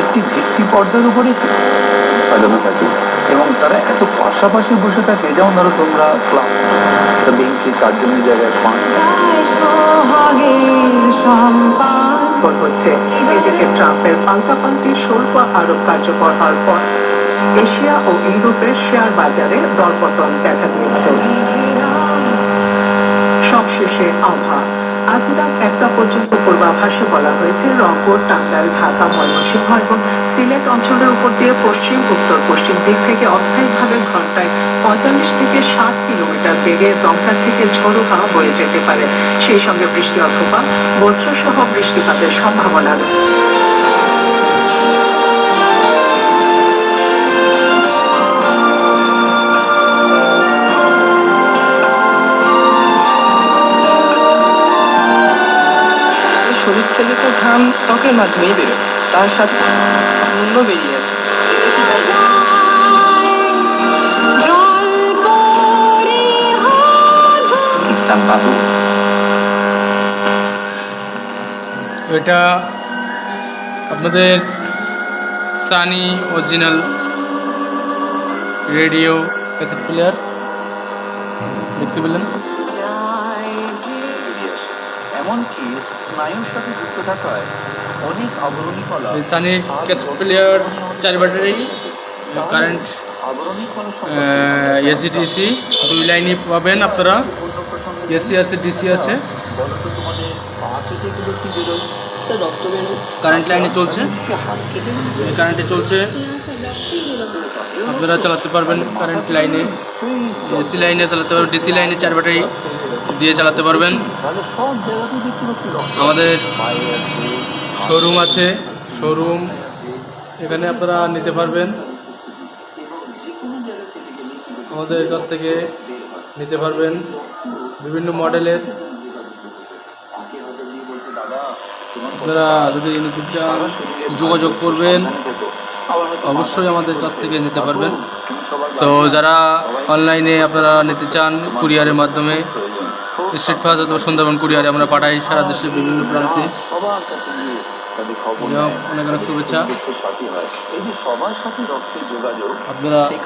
একটি ভিত্তি পর্দার উপরে এবং তারা এত পাশাপাশি বসে থাকে যেমন ধরো তোমরা ক্লাস বেঞ্চে চারজনের জায়গায় পাঁচ হচ্ছে এদিকে ট্রাম্পের পাল্টাপাল্টি শুল্ক আরোপ কার্যকর হওয়ার পর এশিয়া ও ইউরোপের শেয়ার বাজারে দরপতন দেখা দিয়েছে পূর্বাভাসে বলা হয়েছে, রংপুর, টাঙ্গাইল, ঢাকা, ময়মনসিংহ এবং সিলেট অঞ্চলের উপর দিয়ে পশ্চিম, উত্তর, পশ্চিম দিক থেকে অস্থায়ীভাবে ঘন্টায় পঁয়তাল্লিশ থেকে ষাট কিলোমিটার বেগে দমকা থেকে ঝোড়ো হাওয়া বয়ে যেতে পারে। সেই সঙ্গে বৃষ্টি অথবা বজ্রসহ বৃষ্টিপাতের সম্ভাবনা রয়েছে শরীর থেকে তো ঘাম ত্বকের মাধ্যমেই বেরোয়। তার সাথে মূল্য বেরিয়ে আসে। বাবু এটা আপনাদের Sony original radio cassette player. দেখতে পেলেন? এমনকি স্নায়ুর সাথে যুক্ত থাকায় অনেক অগ্রণী কলা সানি ক্যাসেট প্লেয়ার চার ব্যাটারি কারেন্ট এসি ডিসি দুই লাইনই পাবেন আপনারা। এসি আছে ডিসি আছে। কারেন্ট লাইনে চলছে। কারেন্টে চলছে। আপনারা চালাতে পারবেন কারেন্ট লাইনে এসি লাইনে চালাতে পারবেন ডিসি লাইনে চার ব্যাটারি দিয়ে চালাতে পারবেন। আমাদের শোরুম আছে শোরুম এখানে আপনারা নিতে পারবেন। আমাদের কাছ থেকে নিতে পারবেন। বিভিন্ন মডেলের আপনারা যদি চান যোগাযোগ করবেন অবশ্যই আমাদের কাছ থেকে নিতে পারবেন তো যারা অনলাইনে আপনারা নিতে চান কুরিয়ারের মাধ্যমে স্টেট ফাস্ট অথবা সুন্দরবন কুরিয়ারে আমরা পাঠাই সারা দেশের বিভিন্ন প্রান্তে। অনেক অনেক শুভেচ্ছা রক্তের